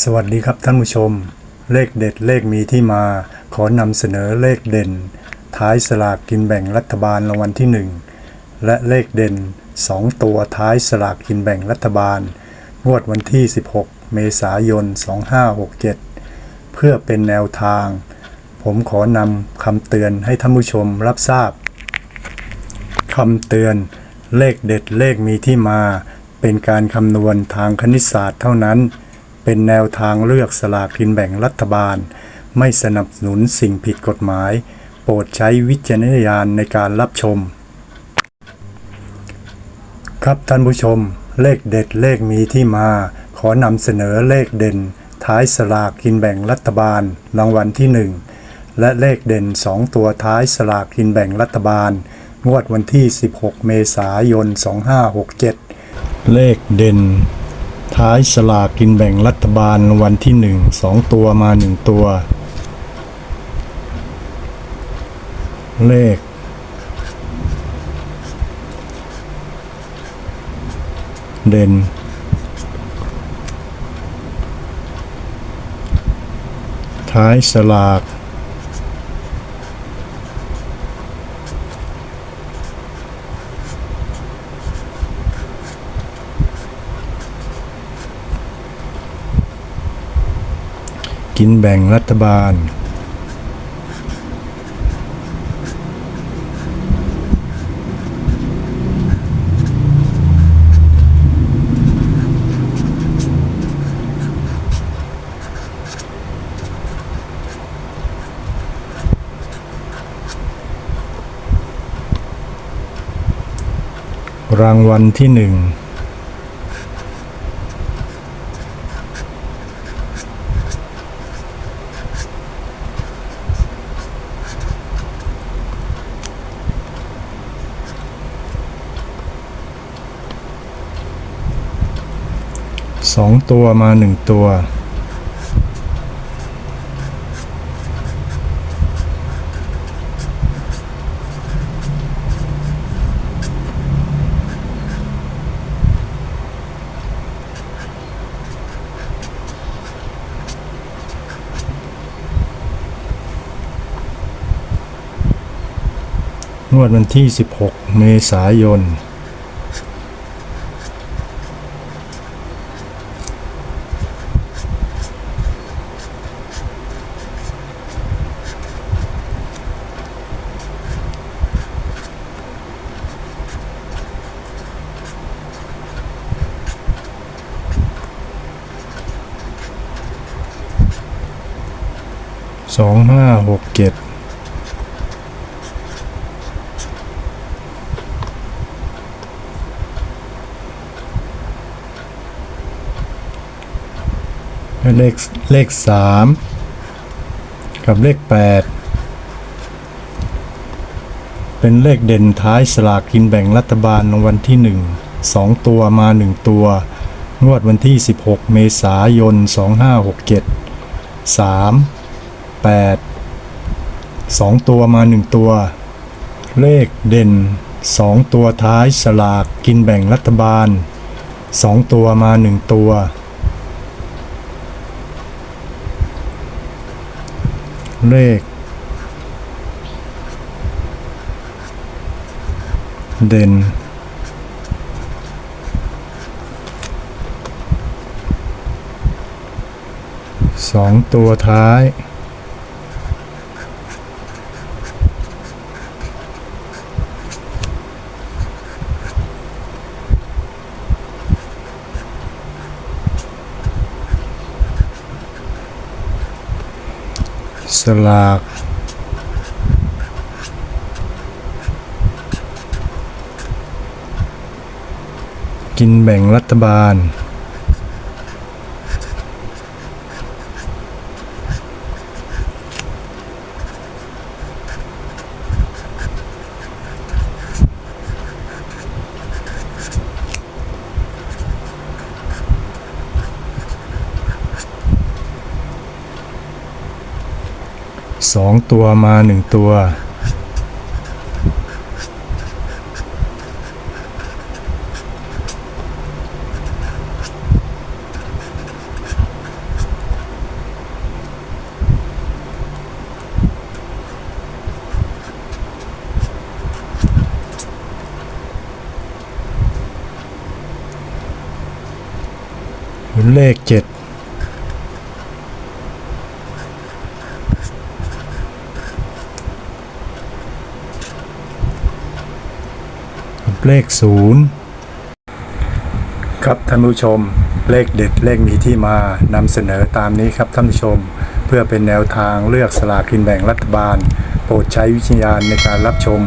สวัสดีครับท่านผู้ชม เลขเด็ดเลขมีที่มา ขอนำเสนอเลขเด่น ท้ายสลากกินแบ่งรัฐบาลรางวัลที่ 1 และเลขเด่น 2 ตัวท้ายสลากกินแบ่งรัฐบาล งวดวันที่ 16 เมษายน 2567 เพื่อเป็นแนวทาง ผมขอนำคำเตือนให้ท่านผู้ชมรับทราบคำเตือน เลขเด็ดเลขมีที่มา เป็นการคำนวณทางคณิตศาสตร์เท่านั้น เป็นแนวทางเลือกสลากกินแบ่งรัฐบาล ไม่สนับสนุนสิ่งผิดกฎหมาย โปรดใช้วิจารณญาณในการรับชม ครับท่านผู้ชม เลขเด็ดเลขมีที่มา ขอนำเสนอเลขเด่น ท้ายสลากกินแบ่งรัฐบาล รางวัลที่ 1 และเลขเด่น 2 ตัวท้ายสลากกินแบ่งรัฐบาล งวดวันที่ 16 เมษายน 2567 เลขเด่น ท้ายสลากกินแบ่งรัฐบาลวันที่หนึ่งสองตัวมาหนึ่งตัว เลขเด่นท้ายสลาก กินแบ่งรัฐบาล รางวัลที่หนึ่ง สองตัวมาหนึ่งตัว งวดวันที่ 16 เมษายน สองห้าหกเจ็ดเลขเลขสามกับเลขแปดเป็นเลขเด่นท้ายสลากกินแบ่งรัฐบาลรางวัลที่หนึ่งสองตัวมาหนึ่งตัว งวดวันที่ 16 เมษายน 2567 3 8 2 ตัวมา 1 ตัว เลขเด่น 2 ตัวท้ายสลากกินแบ่งรัฐบาล 2 ตัวมา 1 ตัว เลข เด่นสองตัวท้าย สลากกินแบ่งรัฐบาล สองตัวมาหนึ่งตัว เลขเจ็ด เลขศูนย์ครับท่านผู้ชม เลขเด็ดเลขมีที่มานำเสนอตามนี้ครับท่านผู้ชม เพื่อเป็นแนวทางเลือกสลากกินแบ่งรัฐบาล โปรดใช้วิจารณในการรับชม